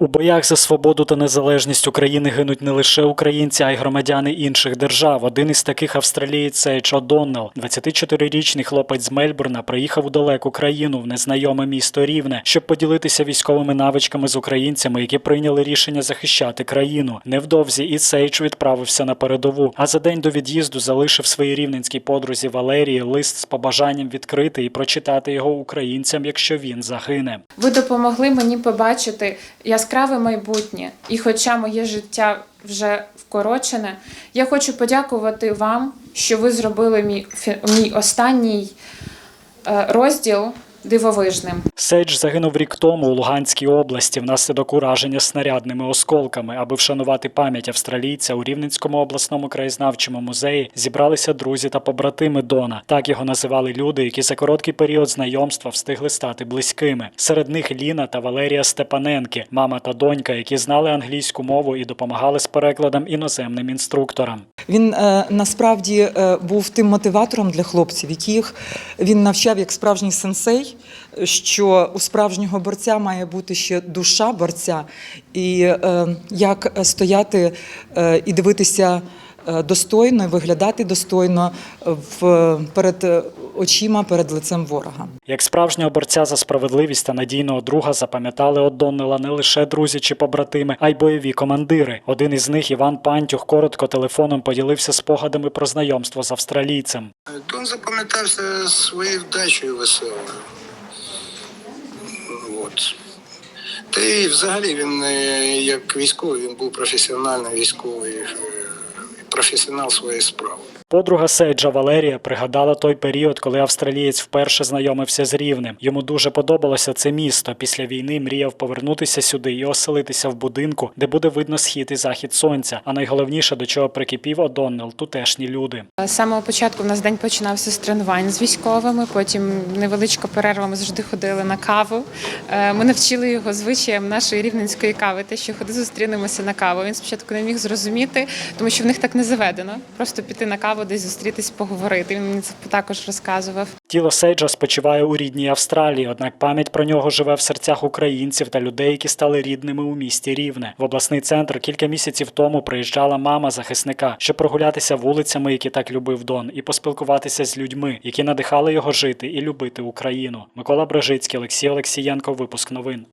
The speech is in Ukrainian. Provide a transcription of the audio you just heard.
У боях за свободу та незалежність України гинуть не лише українці, а й громадяни інших держав. Один із таких австралієць Сейдж О'Доннелл. 24-річний хлопець з Мельбурна приїхав у далеку країну в незнайоме місто Рівне, щоб поділитися військовими навичками з українцями, які прийняли рішення захищати країну. Невдовзі і Сейдж відправився на передову. А за день до від'їзду залишив своїй рівненській подрузі Валерії лист з побажанням відкрити і прочитати його українцям, якщо він загине. Ви допомогли мені побачити яскраве майбутнє, і хоча моє життя вже вкорочене, я хочу подякувати вам, що ви зробили мій, мій останній е, розділ дивовижним. Сейдж загинув рік тому у Луганській області внаслідок ураження снарядними осколками. Аби вшанувати пам'ять австралійця у Рівненському обласному краєзнавчому музеї зібралися друзі та побратими Дона. Так його називали люди, які за короткий період знайомства встигли стати близькими. Серед них Ліна та Валерія Степаненки, мама та донька, які знали англійську мову і допомагали з перекладом іноземним інструкторам. Він е, насправді е, був тим мотиватором для хлопців, яких він навчав як справжній сенсей, що у справжнього борця має бути ще душа борця, і е, як стояти і дивитися достойно, і виглядати достойно в, перед е, очима, перед лицем ворога. Як справжнього борця за справедливість та надійного друга запам'ятали Одоннела не лише друзі чи побратими, а й бойові командири. Один із них, Іван Пантюх, коротко телефоном поділився спогадами про знайомство з австралійцем. Він запам'ятався своєю вдачею веселою. От. Та і взагалі він е, як військовий, він був професіональний військовий, е, своей справи. Подруга Сейджа Валерія пригадала той період, коли австралієць вперше знайомився з Рівнем. Йому дуже подобалося це місто. Після війни мріяв повернутися сюди і оселитися в будинку, де буде видно схід і захід сонця. А найголовніше, до чого прикипів Одоннел, тутешні люди. З самого початку в нас день починався з тренувань з військовими. Потім невеличка перерва. Ми завжди ходили на каву. Е, Ми навчили його звичаям нашої рівненської кави. Те, що ходи зустрінемося на каву. Він спочатку не міг зрозуміти, тому що в них так не заведено. Просто піти на каву, десь зустрітись, поговорити. Він мені це також розказував. Тіло Сейджа спочиває у рідній Австралії, однак пам'ять про нього живе в серцях українців та людей, які стали рідними у місті Рівне. В обласний центр кілька місяців тому приїжджала мама захисника, щоб прогулятися вулицями, які так любив Дон, і поспілкуватися з людьми, які надихали його жити і любити Україну. Микола Брежицький, Олексій Олексієнко. Випуск новин.